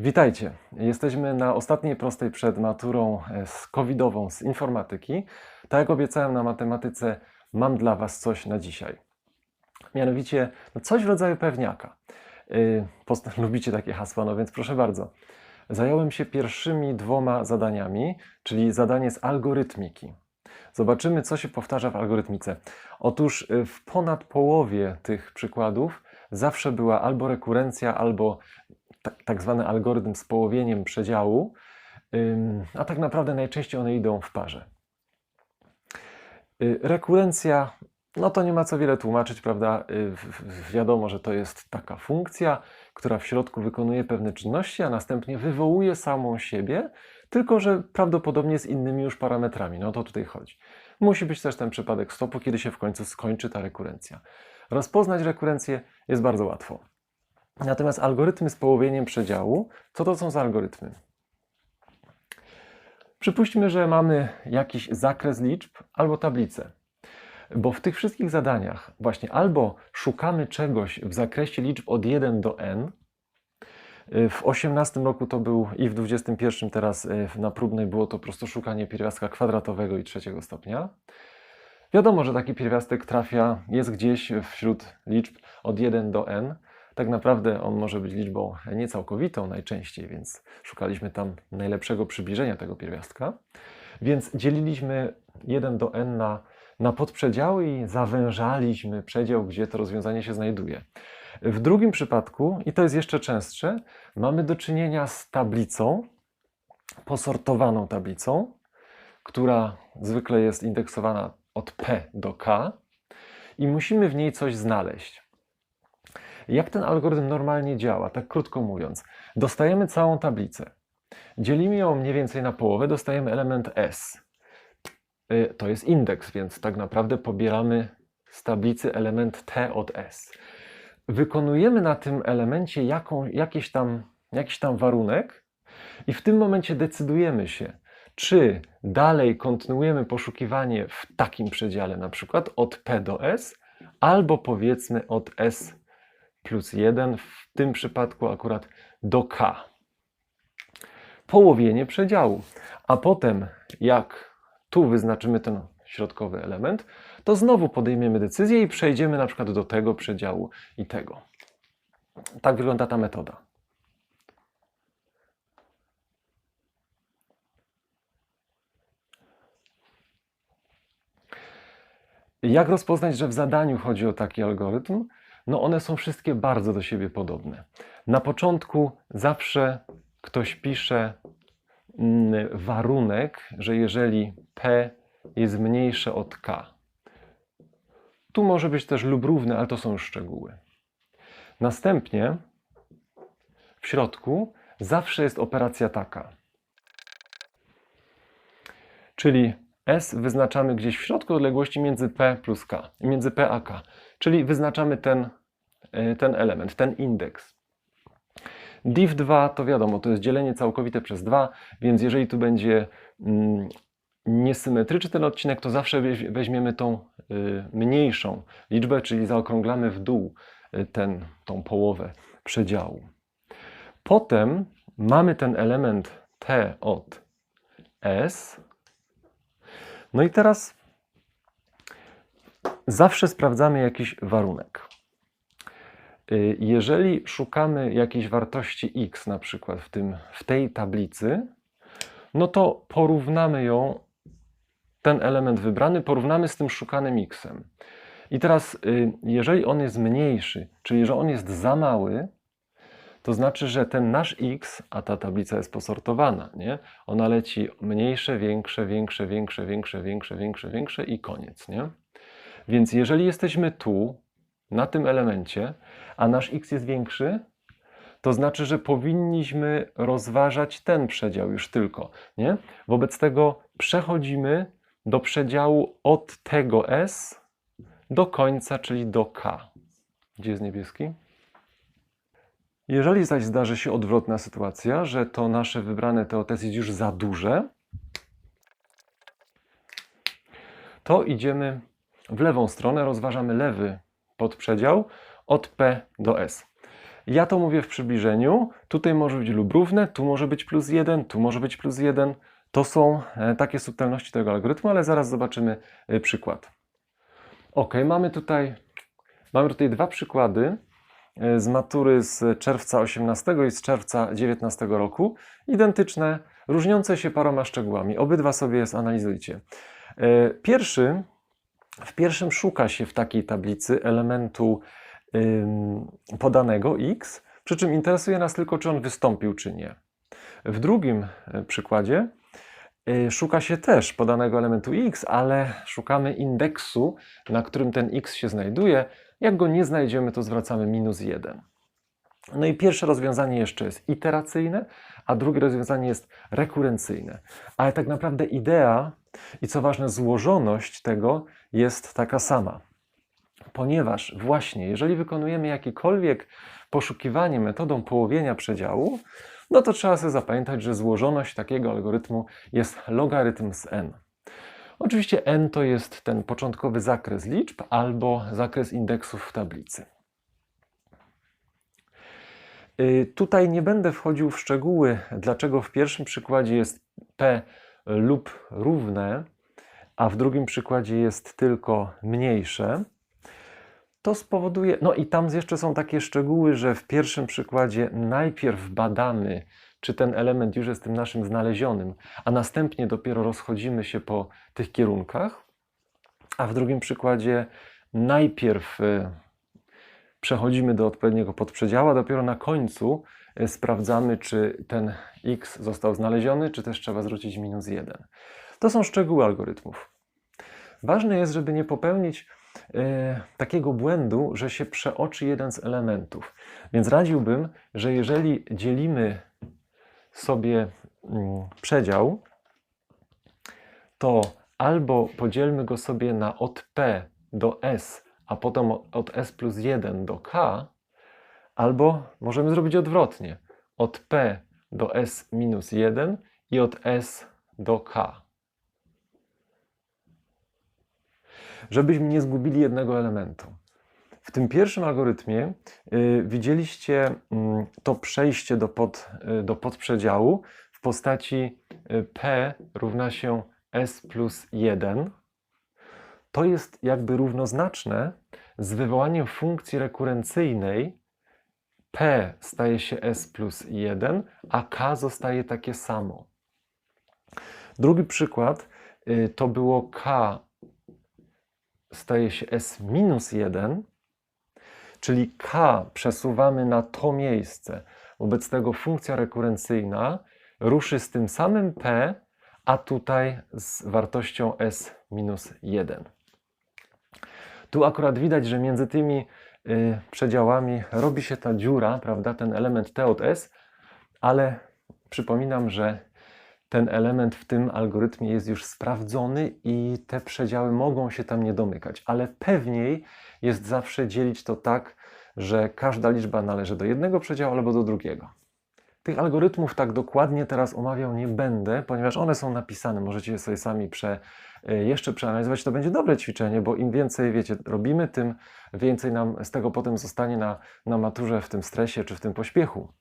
Witajcie. Jesteśmy na ostatniej prostej przed maturą e, z covidową z informatyki. Tak jak obiecałem na matematyce, mam dla Was coś na dzisiaj. Mianowicie no coś w rodzaju pewniaka. Post- lubicie takie hasła, no więc proszę bardzo. Zająłem się pierwszymi dwoma zadaniami, czyli zadanie z algorytmiki. Zobaczymy, co się powtarza w algorytmice. Otóż y, w ponad połowie tych przykładów zawsze była albo rekurencja, albo tak zwany algorytm z połowieniem przedziału, a tak naprawdę najczęściej one idą w parze. Y, Rekurencja, no to nie ma co wiele tłumaczyć, prawda? Y, Wiadomo, że to jest taka funkcja, która w środku wykonuje pewne czynności, a następnie wywołuje samą siebie, tylko że prawdopodobnie z innymi już parametrami. No to tutaj chodzi. Musi być też ten przypadek stopu, kiedy się w końcu skończy ta rekurencja. Rozpoznać rekurencję jest bardzo łatwo. Natomiast algorytmy z połowieniem przedziału, co to są za algorytmy? Przypuśćmy, że mamy jakiś zakres liczb albo tablicę. Bo w tych wszystkich zadaniach właśnie albo szukamy czegoś w zakresie liczb od 1 do n. W 18 roku to był i w 21 teraz y, na próbnej było to po prostu szukanie pierwiastka kwadratowego i trzeciego stopnia. Wiadomo, że taki pierwiastek trafia, jest gdzieś wśród liczb od 1 do n. Tak naprawdę on może być liczbą niecałkowitą najczęściej, więc szukaliśmy tam najlepszego przybliżenia tego pierwiastka. Więc dzieliliśmy 1 do n na, na podprzedziały i zawężaliśmy przedział, gdzie to rozwiązanie się znajduje. W drugim przypadku, i to jest jeszcze częstsze, mamy do czynienia z tablicą, posortowaną tablicą, która zwykle jest indeksowana od P do K i musimy w niej coś znaleźć. Jak ten algorytm normalnie działa, tak krótko mówiąc? Dostajemy całą tablicę. Dzielimy ją mniej więcej na połowę, dostajemy element S. Y, To jest indeks, więc tak naprawdę pobieramy z tablicy element T od S. Wykonujemy na tym elemencie jaką, jakiś, tam, jakiś tam warunek i w tym momencie decydujemy się, czy dalej kontynuujemy poszukiwanie w takim przedziale, na przykład od P do S, albo powiedzmy od S plus 1, w tym przypadku akurat do K. Połowienie przedziału. A potem, jak tu wyznaczymy ten środkowy element, to znowu podejmiemy decyzję i przejdziemy na przykład do tego przedziału i tego. Tak wygląda ta metoda. Jak rozpoznać, że w zadaniu chodzi o taki algorytm? No one są wszystkie bardzo do siebie podobne. Na początku zawsze ktoś pisze mm, warunek, że jeżeli P jest mniejsze od K. Tu może być też lub równe, ale to są już szczegóły. Następnie w środku zawsze jest operacja taka. Czyli S wyznaczamy gdzieś w środku odległości między P plus K, między P a K. Czyli wyznaczamy ten, y, ten element, ten indeks. div2 to wiadomo, to jest dzielenie całkowite przez 2, więc jeżeli tu będzie mm, niesymetryczny ten odcinek, to zawsze weź- weźmiemy tą y, mniejszą liczbę, czyli zaokrąglamy w dół y, ten, tą połowę przedziału. Potem mamy ten element t od s. No i teraz zawsze sprawdzamy jakiś warunek. Y, Jeżeli szukamy jakiejś wartości x, na przykład w, tym, w tej tablicy, no to porównamy ją, ten element wybrany, porównamy z tym szukanym xem. I teraz, y, jeżeli on jest mniejszy, czyli że on jest za mały, to znaczy, że ten nasz x, a ta tablica jest posortowana, nie? Ona leci mniejsze, większe, większe, większe, większe, większe, większe, większe i koniec, nie? Więc jeżeli jesteśmy tu, na tym elemencie, a nasz x jest większy, to znaczy, że powinniśmy rozważać ten przedział już tylko, nie? Wobec tego przechodzimy do przedziału od tego S do końca, czyli do K. Gdzie jest niebieski? Jeżeli zaś zdarzy się odwrotna sytuacja, że to nasze wybrane TOTS jest już za duże, to idziemy w lewą stronę, rozważamy lewy podprzedział od P do S. Ja to mówię w przybliżeniu. Tutaj może być lub równe, tu może być plus 1, tu może być plus 1. To są e, takie subtelności tego algorytmu, ale zaraz zobaczymy e, przykład. Ok, mamy tutaj, mamy tutaj dwa przykłady e, z matury z czerwca 18 i z czerwca 19 roku. Identyczne, różniące się paroma szczegółami. Obydwa sobie zanalizujcie. Pierwszy, w pierwszym szuka się w takiej tablicy elementu podanego x, przy czym interesuje nas tylko, czy on wystąpił, czy nie. W drugim e, przykładzie e, szuka się też podanego elementu x, ale szukamy indeksu, na którym ten x się znajduje. Jak go nie znajdziemy, to zwracamy minus 1. No i pierwsze rozwiązanie jeszcze jest iteracyjne, a drugie rozwiązanie jest rekurencyjne. Ale tak naprawdę idea i co ważne, złożoność tego jest taka sama ponieważ właśnie jeżeli wykonujemy jakiekolwiek poszukiwanie metodą połowienia przedziału, no to trzeba sobie zapamiętać, że złożoność takiego algorytmu jest logarytm z n. Oczywiście n to jest ten początkowy zakres liczb albo zakres indeksów w tablicy. Y, tutaj nie będę wchodził w szczegóły, dlaczego w pierwszym przykładzie jest p lub równe, a w drugim przykładzie jest tylko mniejsze. To spowoduje, no i tam jeszcze są takie szczegóły, że w pierwszym przykładzie najpierw badamy, czy ten element już jest tym naszym znalezionym, a następnie dopiero rozchodzimy się po tych kierunkach, a w drugim przykładzie najpierw y, przechodzimy do odpowiedniego podprzedziału, a dopiero na końcu sprawdzamy, czy ten x został znaleziony, czy też trzeba zwrócić minus 1. To są szczegóły algorytmów. Ważne jest, żeby nie popełnić E, takiego błędu, że się przeoczy jeden z elementów. Więc radziłbym, że jeżeli dzielimy sobie mm, przedział, to albo podzielmy go sobie na od P do S, a potem od S plus 1 do K, albo możemy zrobić odwrotnie. Od P do S minus 1 i od S do K. żebyśmy nie zgubili jednego elementu. W tym pierwszym algorytmie y, widzieliście y, to przejście do, pod, y, do podprzedziału w postaci y, p równa się s plus 1. To jest jakby równoznaczne z wywołaniem funkcji rekurencyjnej p staje się s plus 1, a k zostaje takie samo. Drugi przykład y, to było k staje się S minus 1, czyli K przesuwamy na to miejsce. Wobec tego funkcja rekurencyjna ruszy z tym samym P, a tutaj z wartością S minus 1. Tu akurat widać, że między tymi przedziałami robi się ta dziura, prawda, ten element T od S, ale przypominam, że ten element w tym algorytmie jest już sprawdzony i te przedziały mogą się tam nie domykać, ale pewniej jest zawsze dzielić to tak, że każda liczba należy do jednego przedziału albo do drugiego. Tych algorytmów tak dokładnie teraz omawiał nie będę, ponieważ one są napisane. Możecie je sobie sami prze, e, jeszcze przeanalizować. To będzie dobre ćwiczenie, bo im więcej, wiecie, robimy, tym więcej nam z tego potem zostanie na, na maturze w tym stresie czy w tym pośpiechu.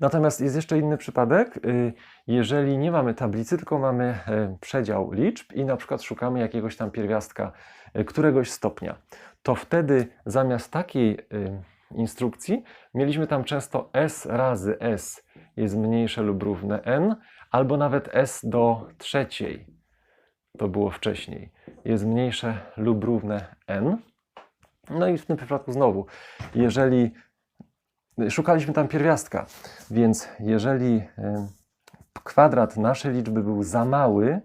Natomiast jest jeszcze inny przypadek, y, jeżeli nie mamy tablicy, tylko mamy e, przedział liczb i na przykład szukamy jakiegoś tam pierwiastka e, któregoś stopnia, to wtedy zamiast takiej instrukcji mieliśmy tam często s razy s jest mniejsze lub równe n, albo nawet s do trzeciej, to było wcześniej, jest mniejsze lub równe n. No i w tym przypadku znowu, jeżeli Szukaliśmy tam pierwiastka, więc jeżeli kwadrat naszej liczby był za mały,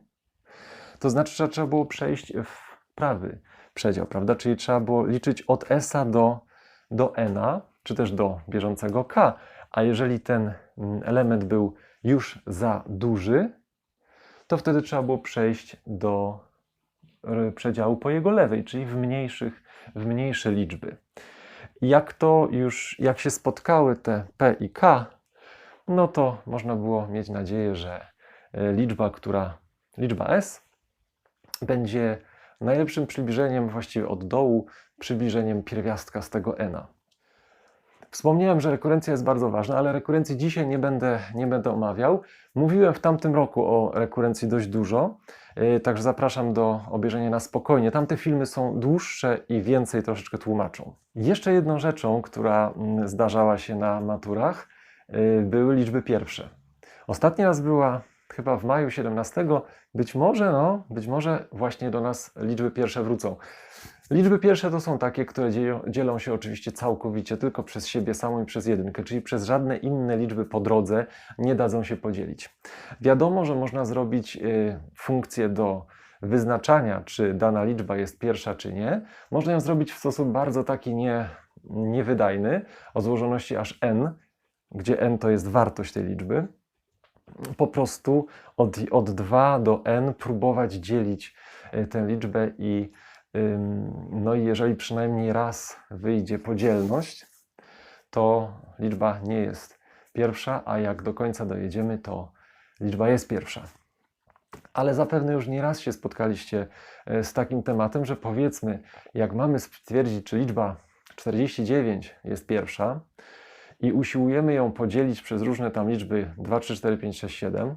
to znaczy, że trzeba było przejść w prawy przedział, prawda? Czyli trzeba było liczyć od s do, do n, czy też do bieżącego k. A jeżeli ten mm, element był już za duży, to wtedy trzeba było przejść do przedziału po jego lewej, czyli w, mniejszych, w mniejsze liczby. Jak to już, jak się spotkały te P i K, no to można było mieć nadzieję, że e, liczba, która, liczba S będzie najlepszym przybliżeniem właściwie od dołu, przybliżeniem pierwiastka z tego n. Wspomniałem, że rekurencja jest bardzo ważna, ale rekurencji dzisiaj nie będę, nie będę omawiał. Mówiłem w tamtym roku o rekurencji dość dużo, yy, także zapraszam do obejrzenia na spokojnie. Tamte filmy są dłuższe i więcej troszeczkę tłumaczą. Jeszcze jedną rzeczą, która mm, zdarzała się na maturach, yy, były liczby pierwsze. Ostatni raz była chyba w maju 17. Być może, no, być może właśnie do nas liczby pierwsze wrócą. Liczby pierwsze to są takie, które dzielą się oczywiście całkowicie tylko przez siebie samą i przez jedynkę, czyli przez żadne inne liczby po drodze nie dadzą się podzielić. Wiadomo, że można zrobić y, funkcję do wyznaczania, czy dana liczba jest pierwsza, czy nie. Można ją zrobić w sposób bardzo taki nie, niewydajny, o złożoności aż n, gdzie n to jest wartość tej liczby. Po prostu od, od 2 do n próbować dzielić y, tę liczbę i no i jeżeli przynajmniej raz wyjdzie podzielność, to liczba nie jest pierwsza, a jak do końca dojedziemy, to liczba jest pierwsza. Ale zapewne już nie raz się spotkaliście e, z takim tematem, że powiedzmy, jak mamy stwierdzić, czy liczba 49 jest pierwsza i usiłujemy ją podzielić przez różne tam liczby 2, 3, 4, 5, 6, 7,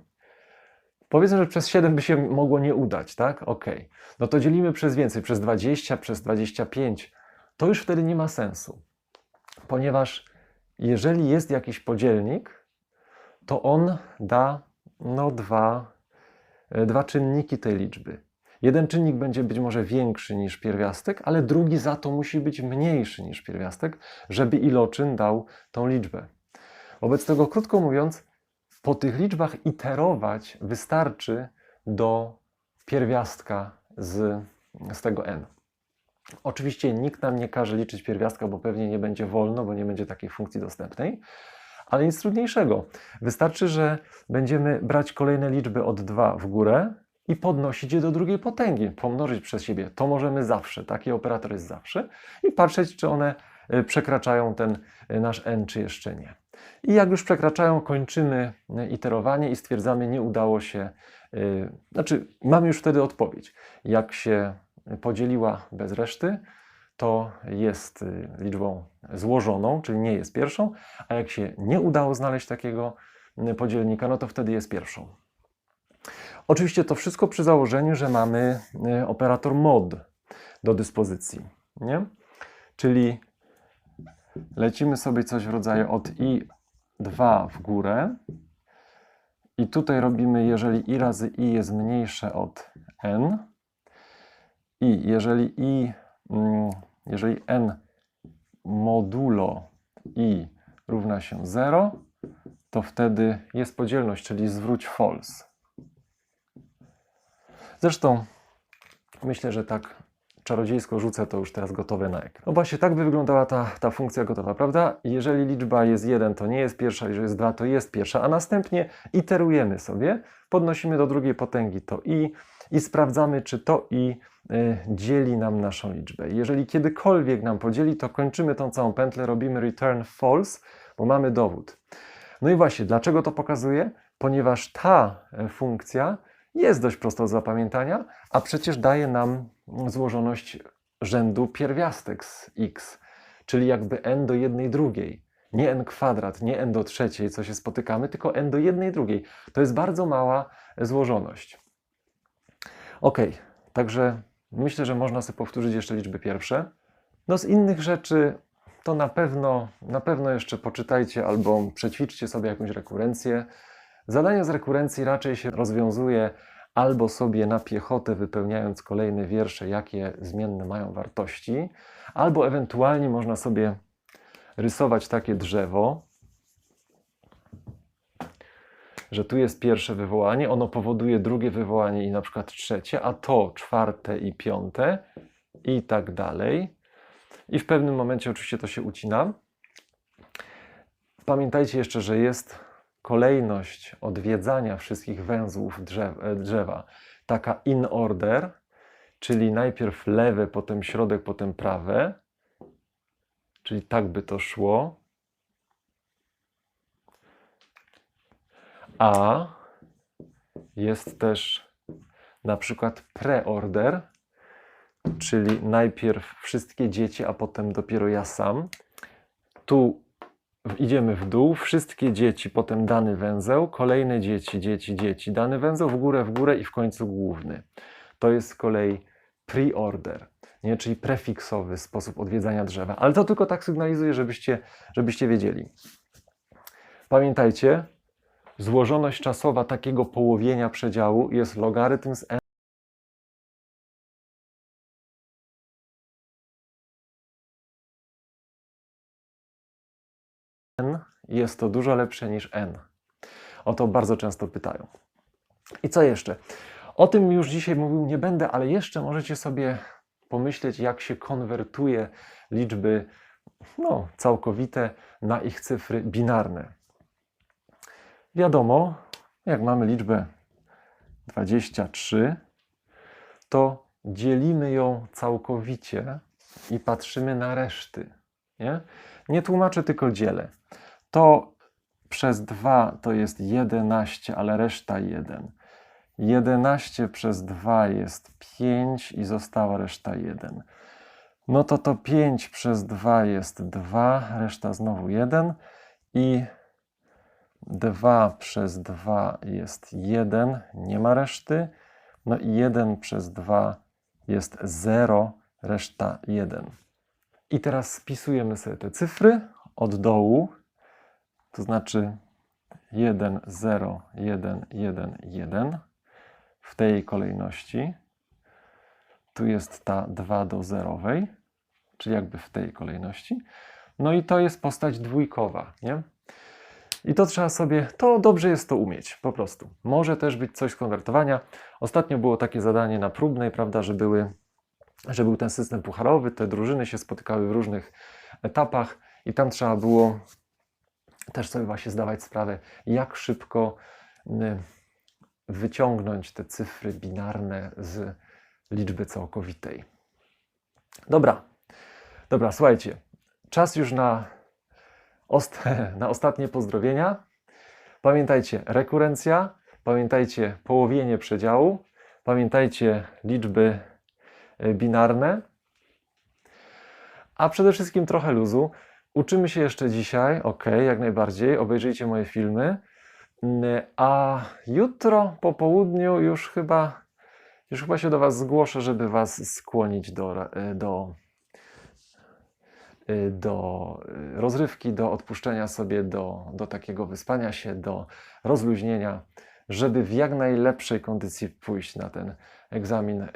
Powiedzmy, że przez 7 by się mogło nie udać, tak? Ok. No to dzielimy przez więcej, przez 20, przez 25. To już wtedy nie ma sensu. Ponieważ jeżeli jest jakiś podzielnik, to on da no, dwa, e, dwa czynniki tej liczby. Jeden czynnik będzie być może większy niż pierwiastek, ale drugi za to musi być mniejszy niż pierwiastek, żeby iloczyn dał tą liczbę. Wobec tego, krótko mówiąc, po tych liczbach iterować wystarczy do pierwiastka z, z tego n. Oczywiście nikt nam nie każe liczyć pierwiastka, bo pewnie nie będzie wolno, bo nie będzie takiej funkcji dostępnej, ale nic trudniejszego. Wystarczy, że będziemy brać kolejne liczby od 2 w górę i podnosić je do drugiej potęgi, pomnożyć przez siebie. To możemy zawsze, taki operator jest zawsze i patrzeć, czy one e, przekraczają ten e, nasz n, czy jeszcze nie. I jak już przekraczają, kończymy e, iterowanie i stwierdzamy, nie udało się, yy, znaczy mamy już wtedy odpowiedź. Jak się podzieliła bez reszty, to jest y, liczbą złożoną, czyli nie jest pierwszą, a jak się nie udało znaleźć takiego podzielnika, no to wtedy jest pierwszą. Oczywiście to wszystko przy założeniu, że mamy operator mod do dyspozycji, nie? Czyli lecimy sobie coś w rodzaju od i2 w górę i tutaj robimy, jeżeli i razy i jest mniejsze od n i jeżeli i, mm, jeżeli n modulo i równa się 0, to wtedy jest podzielność, czyli zwróć false. Zresztą myślę, że tak czarodziejsko rzucę to już teraz gotowe na ekran. No właśnie, tak by wyglądała ta, ta funkcja gotowa, prawda? Jeżeli liczba jest 1, to nie jest pierwsza, jeżeli jest 2, to jest pierwsza, a następnie iterujemy sobie, podnosimy do drugiej potęgi to i i sprawdzamy, czy to i y, dzieli nam naszą liczbę. Jeżeli kiedykolwiek nam podzieli, to kończymy tą całą pętlę, robimy return false, bo mamy dowód. No i właśnie, dlaczego to pokazuję? Ponieważ ta e, funkcja jest dość prosta do zapamiętania, a przecież daje nam złożoność rzędu pierwiastek z x, czyli jakby n do jednej drugiej. Nie n kwadrat, nie n do trzeciej, co się spotykamy, tylko n do jednej drugiej. To jest bardzo mała złożoność. Ok, także myślę, że można sobie powtórzyć jeszcze liczby pierwsze. No z innych rzeczy to na pewno, na pewno jeszcze poczytajcie albo przećwiczcie sobie jakąś rekurencję. Zadanie z rekurencji raczej się rozwiązuje albo sobie na piechotę wypełniając kolejne wiersze, jakie zmienne mają wartości, albo ewentualnie można sobie rysować takie drzewo, że tu jest pierwsze wywołanie, ono powoduje drugie wywołanie i na przykład trzecie, a to czwarte i piąte i tak dalej. I w pewnym momencie oczywiście to się ucina. Pamiętajcie jeszcze, że jest kolejność odwiedzania wszystkich węzłów drzewa, drzewa taka in order, czyli najpierw lewe, potem środek, potem prawe, czyli tak by to szło. A jest też na przykład preorder, czyli najpierw wszystkie dzieci, a potem dopiero ja sam. Tu idziemy w dół, wszystkie dzieci, potem dany węzeł, kolejne dzieci, dzieci, dzieci, dany węzeł w górę, w górę i w końcu główny. To jest z kolei pre-order, nie? czyli prefiksowy sposób odwiedzania drzewa. Ale to tylko tak sygnalizuje, żebyście, żebyście wiedzieli. Pamiętajcie, złożoność czasowa takiego połowienia przedziału jest logarytm z n. Jest to dużo lepsze niż n. O to bardzo często pytają. I co jeszcze? O tym już dzisiaj mówił nie będę, ale jeszcze możecie sobie pomyśleć, jak się konwertuje liczby no, całkowite na ich cyfry binarne. Wiadomo, jak mamy liczbę 23, to dzielimy ją całkowicie i patrzymy na reszty. Nie, nie tłumaczę, tylko dzielę. To przez 2 to jest 11, ale reszta 1. 11 przez 2 jest 5 i została reszta 1. No to to 5 przez 2 jest 2, reszta znowu 1 i 2 przez 2 jest 1, nie ma reszty. No i 1 przez 2 jest 0, reszta 1. I teraz spisujemy sobie te cyfry od dołu, to znaczy 1, 0, 1, 1, 1 w tej kolejności. Tu jest ta 2 do zerowej, czyli jakby w tej kolejności. No i to jest postać dwójkowa, nie? I to trzeba sobie, to dobrze jest to umieć, po prostu. Może też być coś z konwertowania. Ostatnio było takie zadanie na próbnej, prawda, że były, że był ten system pucharowy, te drużyny się spotykały w różnych etapach i tam trzeba było też sobie właśnie zdawać sprawę, jak szybko y, wyciągnąć te cyfry binarne z liczby całkowitej. Dobra, dobra, słuchajcie, czas już na, ost na ostatnie pozdrowienia. Pamiętajcie, rekurencja, pamiętajcie połowienie przedziału, pamiętajcie liczby y, binarne, a przede wszystkim trochę luzu. Uczymy się jeszcze dzisiaj, ok, jak najbardziej, obejrzyjcie moje filmy. Mm, A jutro po południu już chyba, już chyba się do Was zgłoszę, żeby Was skłonić do, e, do, e, do e, rozrywki, do odpuszczenia sobie, do, do takiego wyspania się, do rozluźnienia, żeby w jak najlepszej kondycji pójść na ten egzamin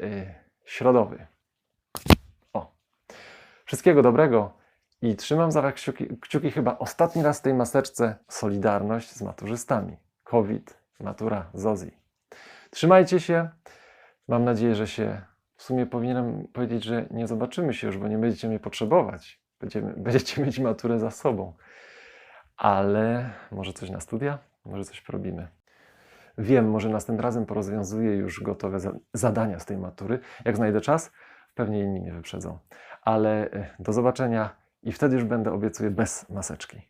środowy. O, wszystkiego dobrego i trzymam za Was kciuki, kciuki chyba ostatni raz w tej maseczce Solidarność z maturzystami. COVID, matura, ZOZI. Trzymajcie się. Mam nadzieję, że się w sumie powinienem powiedzieć, że nie zobaczymy się już, bo nie będziecie mnie potrzebować. Będziemy, będziecie mieć maturę za sobą. Ale może coś na studia? Może coś porobimy. Wiem, może następnym razem porozwiązuję już gotowe za- zadania z tej matury. Jak znajdę czas, pewnie inni mnie wyprzedzą. Ale e, do zobaczenia i wtedy już będę, obiecuję, bez maseczki.